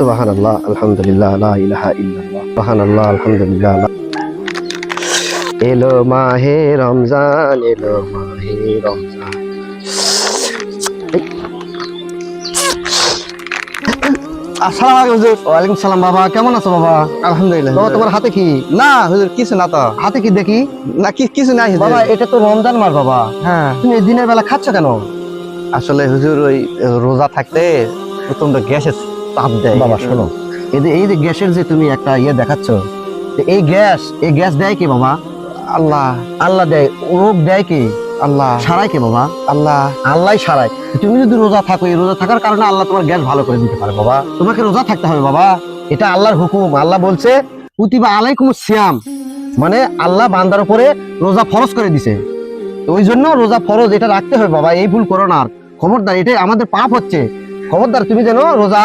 সুবাহান আল্লাহ আলহামদুলিল্লাহ লা ইলাহা ইল্লাল্লাহ। সুবাহান আল্লাহ আলহামদুলিল্লাহ এলো মাহে রমজান এলো মাহে রমজান। আসসালামু আলাইকুম হুজুর। ওয়ালাইকুম সালাম বাবা কেমন আছো বাবা? আলহামদুলিল্লাহ। বাবা তোমার হাতে কি? না হুজুর কিছু না তো। হাতে কি দেখি? না কি কিছু নাই বাবা এটা তো রমজান মাস বাবা। হ্যাঁ। তুমি দিনের বেলা খাচ্ছ কেন? আসলে হুজুর ওই রোজা থাকতে তো গ্যাসের চাপ দেয়। বাবা শোনো। এই যে এই যে গ্যাসের যে তুমি একটা ইয়ে দেখাচ্ছ এই গ্যাস এই গ্যাস দেয় কি বাবা? আল্লাহ। আল্লাহ দেয়। রোগ দেয় কি? আল্লাহ। সারাই কে বাবা? আল্লাহ। আল্লাহ সারাই তুমি যদি রোজা থাকো এই রোজা থাকার কারণে আল্লাহ তোমার গ্যাস ভালো করে দিতে পারে বাবা। তোমাকে রোজা থাকতে হবে বাবা। এটা আল্লাহর হুকুম। আল্লাহ বলছে কুতিবা আলাইকুম সিয়াম। মানে আল্লাহ বান্দার উপরে রোজা ফরজ করে দিছে। ওই জন্য রোজা ফরজ এটা রাখতে হবে বাবা। এই ভুল করো না আর। খবরদার এটাই আমাদের পাপ হচ্ছে। খবরদার তুমি যেন রোজা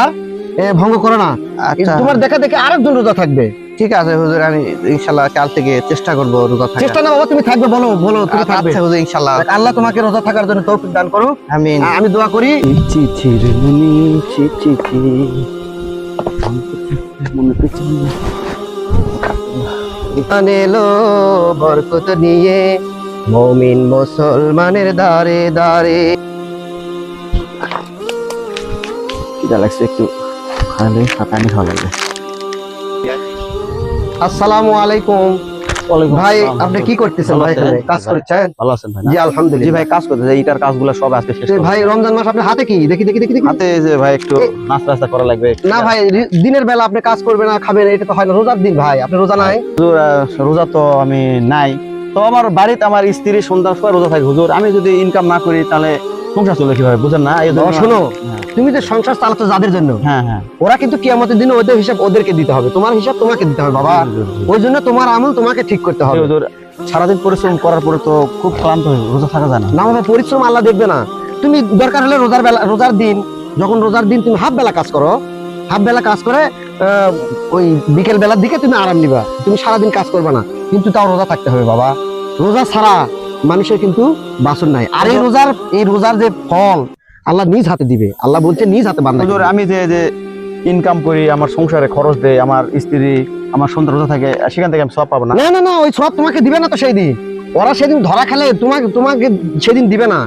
ভঙ্গ করো না। আচ্ছা। তোমার দেখা দেখে আরেকজন রোজা থাকবে। ঠিক আছে হুজুর আমি ইনশাল্লাহ কাল থেকে চেষ্টা করব রোজা থাকার। চেষ্টা না বাবা তুমি থাকবে বলো বলো তুমি থাকবে। আচ্ছা হুজুর ইনশাল্লাহ। আল্লাহ তোমাকে রোজা থাকার জন্য তৌফিক দান করো আমিন। আমি দোয়া করি। চিঠির মুনি চিঠি ইমান এলো বরকত নিয়ে মমিন মুসলমানের দারে দারে কিটা লাগছে একটু। খাওয়া লাগবে আসসালামু আলাইকুম। ভাই আপনি কি করতেছেন ভাই কাজ করছেন? ভালো আছেন ভাই জি জি ভাই কাজ করতেছে। কাজগুলো সব আজকে শেষ ভাই রমজান মাস আপনার হাতে কি? দেখি দেখি দেখি দেখি। হাতে যে ভাই একটু নাস্তা নাস্তা করা লাগবে। না ভাই দিনের বেলা আপনি কাজ করবেন না খাবেন এটা তো হয় না। রোজার দিন ভাই আপনি রোজা নাই? রোজা তো আমি নাই। তো আমার বাড়িতে আমার স্ত্রী সন্তান সবাই রোজা থাকে হুজুর। আমি যদি ইনকাম না করি তাহলে সংসার চলে কীভাবে বুঝেন না? এই শোনো হ্যাঁ, তুমি যে সংসার চালাচ্ছ যাদের জন্য হ্যাঁ হ্যাঁ। ওরা কিন্তু কিয়ামতের দিনে ওদের হিসাব ওদেরকে দিতে হবে তোমার হিসাব তোমাকে দিতে হবে বাবা। ওই জন্য তোমার আমল তোমাকে ঠিক করতে হবে। সারাদিন পরিশ্রম করার পরে তো খুব ক্লান্ত হয়ে রোজা থাকা যায় না। না বাবা পরিশ্রম আল্লাহ দেখবে না। তুমি দরকার হলে রোজার বেলা রোজার দিন যখন রোজার দিন তুমি হাফ বেলা কাজ করো হাফ বেলা কাজ করে ওই বিকেল বেলার দিকে তুমি আরাম নিবা। তুমি সারাদিন কাজ করবে না কিন্তু তাও রোজা থাকতে হবে বাবা। রোজা ছাড়া মানুষের কিন্তু বাসন নাই। আর এই রোজার এই রোজার যে ফল আল্লাহ নিজ হাতে দিবে। আল্লাহ বলছে নিজ হাতে বান্ধা আমি যে যে ইনকাম করি আমার সংসারে খরচ দেয় আমার স্ত্রী আমার সন্তান রোজা থাকে সেখান থেকে আমি সব পাবো না। না না না ওই সব তোমাকে দিবে না তো সেই দিন ওরা সেদিন ধরা খেলে তোমাকে তোমাকে সেদিন দিবে না।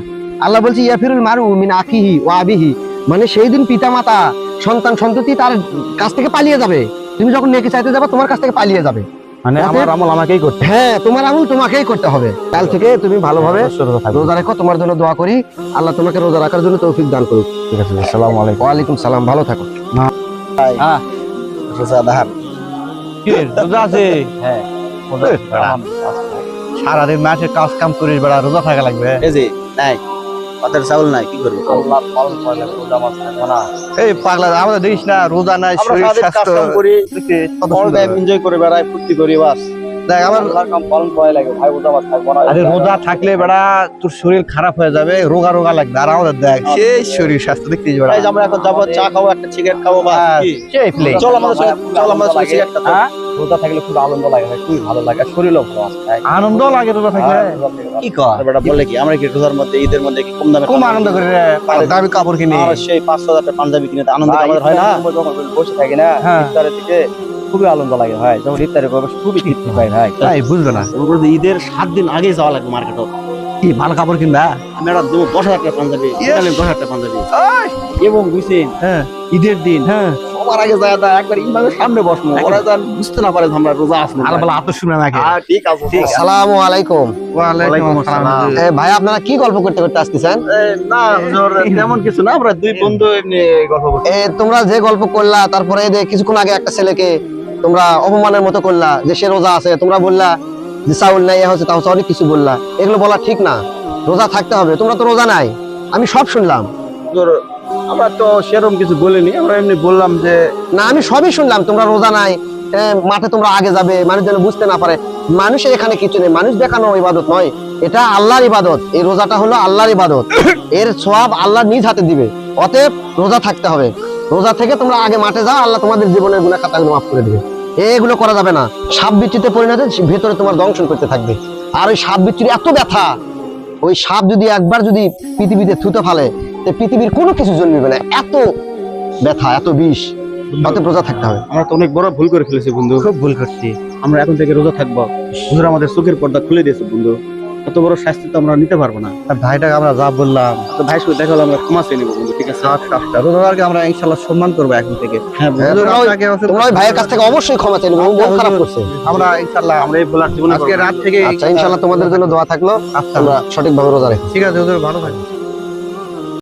আল্লাহ বলছে ইয়াফিরুল মারু মিন আখিহি ও আবিহি। মানে সেই দিন পিতা মাতা সন্তান সন্ততি তার কাছ থেকে পালিয়ে যাবে। তুমি যখন নেকি চাইতে যাবে তোমার কাছ থেকে পালিয়ে যাবে। মানে আমার আমল আমাকেই করতে হ্যাঁ তোমার আমল তোমাকেই করতে হবে। কাল থেকে তুমি ভালোভাবে অবশ্যই রোজা রেখো। তোমার জন্য দোয়া করি। আল্লাহ তোমাকে রোজা রাখার জন্য তৌফিক দান করুক। ঠিক আছে আসসালামু আলাইকুম। ওয়ালাইকুম সালাম ভালো থাকো। হ্যাঁ। রোজা দাহার রোজা আছে? হ্যাঁ সারাদিন মাসে কাজ কাম করিস বেড়া রোজা থাকা লাগবে। এই যে নাই। পাতের চাউল নাই কি করব? এই পাগলা আমাদের দেখিস না রোজা নাই শরীর স্বাস্থ্য করি অল টাইম এনজয় করে বেড়াই ফুর্তি করি বাস। দেখ আমার পালন করা লাগে ভাই ওটা আমার থাকব না। আরে রোজা থাকলে বেড়া তোর শরীর খারাপ হয়ে যাবে রোগা রোগা লাগবে। আর আমাদের দেখ সেই শরীর স্বাস্থ্য দেখতেছিস বেড়া। আমরা এখন যাব চা খাব একটা সিগারেট খাব বাস হ্যাঁ? সেই। চল আমাদের চল? রোজা থাকলে খুব আনন্দ লাগে ভাই খুবই ভালো লাগে। আর শরীরও ভালো আছে আনন্দ লাগে রোজা থাকলে? হ্যাঁ, থাকলে কি কর ভালো। বেটা বলে কি আমরা কি রোজার মধ্যে ঈদের মধ্যে কি কম দামে খুব আনন্দ করে রে দামি কাপড় কিনে। আমরা সেই পাঁচশো হাজার টাকা পাঞ্জাবি কিনে আনন্দ আমাদের হয় না? বসে থাকি না হ্যাঁ। ইফতারের দিকে খুবই আনন্দ লাগে ভাই যখন ইফতারে করব খুবই তৃপ্তি পাই ভাই। তাই বুঝবে না। ঈদের সাত দিন আগে যাওয়া লাগবে মার্কেটে। কি ভালো কাপড় কিনবা? আমি একটা দেবো দশ হাজার টাকা পাঞ্জাবি দশ হাজার টাকা পাঞ্জাবি। এবং বুঝছেন হ্যাঁ। ঈদের দিন হ্যাঁ। সবার আগে যায় তা একবার ইমামের সামনে বসবো ওরা যেন বুঝতে না পারে আমরা রোজা আসব আর বলে আত শুনে নাকি হ্যাঁ, ঠিক আছে ঠিক আছে। আসসালামু আলাইকুম। ওয়ালাইকুম আসসালাম। এ, ভাই আপনারা কি গল্প করতে করতে আসতেছেন? না হুজুর, তেমন কিছু না আমরা দুই বন্ধু এমনি গল্প করছি। তোমরা যে গল্প করলা তারপরে এই যে কিছুক্ষণ আগে একটা ছেলেকে তোমরা অপমানের মতো করলা যে সে রোজা আছে তোমরা বললা যে চাউল নাই এ হচ্ছে তা হচ্ছে অনেক কিছু বললা। এগুলো বলা ঠিক না। রোজা থাকতে হবে তোমরা তো রোজা নাই। আমি সব শুনলাম। আমরা তো সেরকম কিছু বলিনি, আমরা এমনি বললাম যে না, আমি সবই শুনলাম, তোমরা রোজা নাই মাঠে তোমরা আগে যাবে, মানুষ যেন বুঝতে না পারে। মানুষের এখানে কিছু নেই, মানুষ দেখানো ইবাদত নয়, এটা আল্লাহর ইবাদত, এই রোজাটা হলো আল্লাহর ইবাদত। এর সওয়াব আল্লাহ নিজ হাতে দিবে, অতএব রোজা থাকতে হবে। রোজা থেকে তোমরা আগে মাঠে যাও, আল্লাহ তোমাদের জীবনের গুণা খাতাগুলো মাফ করে দিবে। এগুলো করা যাবে না, সাপ বিচ্ছিতে পরিণত, ভেতরে তোমার দংশন করতে থাকবে। আর ওই সাপ বিচ্ছির এত ব্যথা, ওই সাপ যদি একবার যদি পৃথিবীতে থুতে ফেলে পৃথিবীর কোনো কিছু জন্মিবে না। এত ব্যথা এত বিষ অতএব রোজা থাকতে হবে। আমরা তো অনেক বড় ভুল করে ফেলেছি বন্ধু। খুব ভুল করছি। আমরা এখন থেকে রোজা থাকব। হুজুর আমাদের চোখের পর্দা খুলে দিয়েছে বন্ধু। এত বড় শাস্তি তো আমরা নিতে পারব না। আর ভাইটাকে আমরা যা বললাম। তো ভাই সাথে দেখা হলে আমরা ক্ষমা চেয়ে নেব বন্ধু ঠিক আছে? রোজাদারকে আমরা ইনশাল্লাহ সম্মান করব এখন থেকে। হ্যাঁ হ্যাঁ, তোমরা ভাইয়ের কাছ থেকে অবশ্যই ক্ষমা চাইবে ও মন খারাপ করছে। আমরা ইনশাল্লাহ আমরা এই ভুল আর জীবনে আজকে রাত থেকে আচ্ছা ইনশাল্লাহ তোমাদের জন্য দোয়া থাকল। আচ্ছা। আমরা সঠিকভাবে রোজা রাখি ঠিক আছে হুজুর ভালো থাকবেন